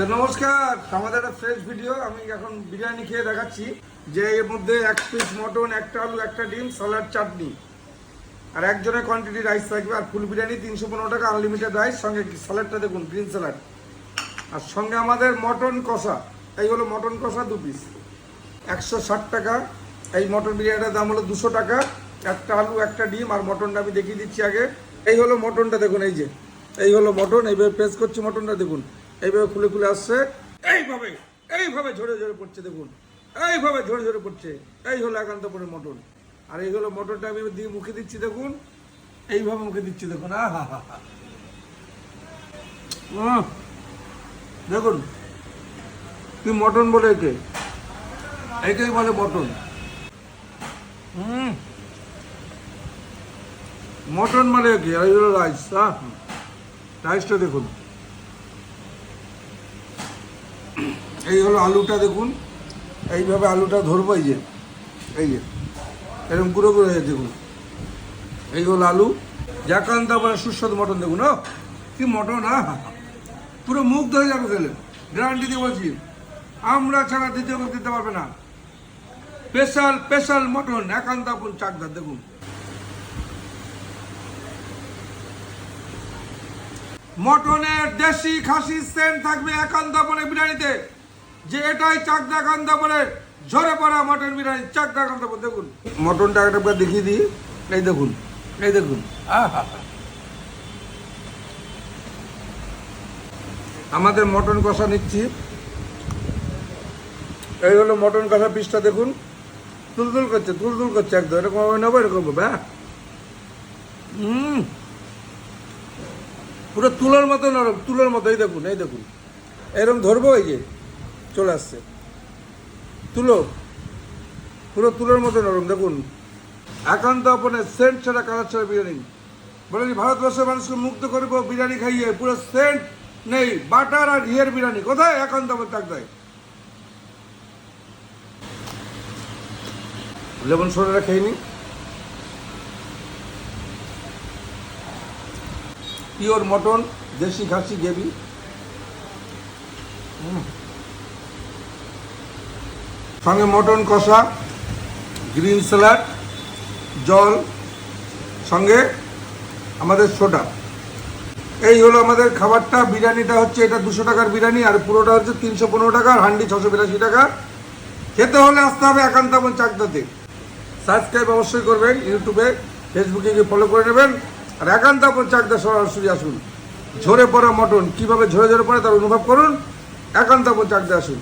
তো নমস্কার, আমাদের একটা ফ্রেশ ভিডিও আমি এখন বিরিয়ানি খেয়ে দেখাচ্ছি, যে এর মধ্যে এক পিস মটন একটা আলু, একটা ডিম স্যালাড চাটনি। আর একজনের কোয়ান্টিটি রাইস থাকবে, আর ফুল বিরিয়ানি তিনশো পনেরো টাকা আনলিমিটেড রাইস সঙ্গে স্যালাডটা দেখুন গ্রিন স্যালাড আর সঙ্গে আমাদের মটন কষা, এই হলো মটন কষা দু পিস একশো ষাট টাকা, এই মটন বিরিয়ানিটার দাম হলো দুশো টাকা, একটা আলু, একটা ডিম, আর মটনটা আমি দেখিয়ে দিচ্ছি আগে। এই হলো মটনটা দেখুন, এই যে, এই হলো মটন, এইভাবে পেস্ট করছি মটনটা দেখুন। এইভাবে খুলে খুলে আসছে। এইভাবে এইভাবে ঝরে ঝরে পড়ছে দেখুন। এইভাবে ঝরে ঝরে পড়ছে। এই হলো একান্তপুরের মটন। আর এই হলো মটনটা আমি দিয়ে মুখে দিচ্ছি দেখুন। এইভাবে মুখে দিচ্ছি দেখুন। আহা হা হা আহ, দেখুন। তুই মটন বলে একে? একেই বলে মটন। হুম মটন মানে কি? রাইস। হ্যাঁ রাইসটা দেখুন। এই হলো আলুটা দেখুন। এইভাবে আলুটা ধরবো, এই যে। এই যে। এরকম গুঁড়ো গুঁড়ো হয়ে দেখুন। এই হলো আলু। জাকান্ত মানে সুস্বাদু মটন দেখুন, ও। কি মটন হ্যাঁ পুরো মুখ ধরে যাবে খেলে। গ্যারান্টি দিয়ে বলছি, আমরা ছাড়া দ্বিতীয় কেউ দিতে পারবে না। স্পেশাল স্পেশাল মটন, একান্ত আপন চাকদার, দেখুন। মটনের দেশি খাসি সেন্ট থাকবে একান্ত আপনের বিরিয়ানিতে। যে এটাই চাকদা আপনের ঝরে পড়া মটন বিরিয়ানি চাকদা আপন দেখুন। মটনটা একটা দেখিয়ে দিই। এই দেখুন এই দেখুন। আমাদের মটন কষা নিচ্ছি। এই হলো মটন কষা পিসটা, দেখুন। তুলতুল করছে তুলতুল করছে একদম। এরকম হবে নেব এরকম হবে হ্যাঁ? পুরো তুলোর মতো নরম তুলোর মতো এই দেখুন এই দেখুন। এরকম ধরবো এই যে। চলে আসছে। তুলো, পুরো তুলোর মতো নরম, দেখুন। একান্ত আপনের সেন্ট ছাড়া কালার ছাড়া বিরিয়ানি। বলেনি ভারতবর্ষের মানুষকে মুক্ত করব, বিরিয়ানি খাইয়ে পুরো সেন্ট নেই, বাটার আর ঘিয়ের বিরিয়ানি। কোথায় একান্ত আপন তাকদায় লেমন সোডাটা খেয়ে নি। পিওর মটন, দেশি খাসি গ্রেভি। সঙ্গে মটন কষা, গ্রিন স্যালাড, জল, সঙ্গে আমাদের সোডা। এই হলো আমাদের খাবারটা। বিরিয়ানিটা হচ্ছে এটা দুশো টাকার বিরিয়ানি, আর পুরোটা হচ্ছে তিনশো পনেরো টাকা, আর হান্ডি ছশো বিরাশি টাকা। খেতে হলে আসতে হবে একান্ত আপন চাকদাতে। সাবস্ক্রাইব অবশ্যই করবেন, ইউটিউবে, ফেসবুকে গিয়ে ফলো করে নেবেন। আর একান্ত আপন চাকদা সরাসরি আসুন। ঝরে পড়া মটন, কীভাবে ঝরে ঝরে পড়ে তার অনুভব করুন। একান্ত আপন চাকদা আসুন।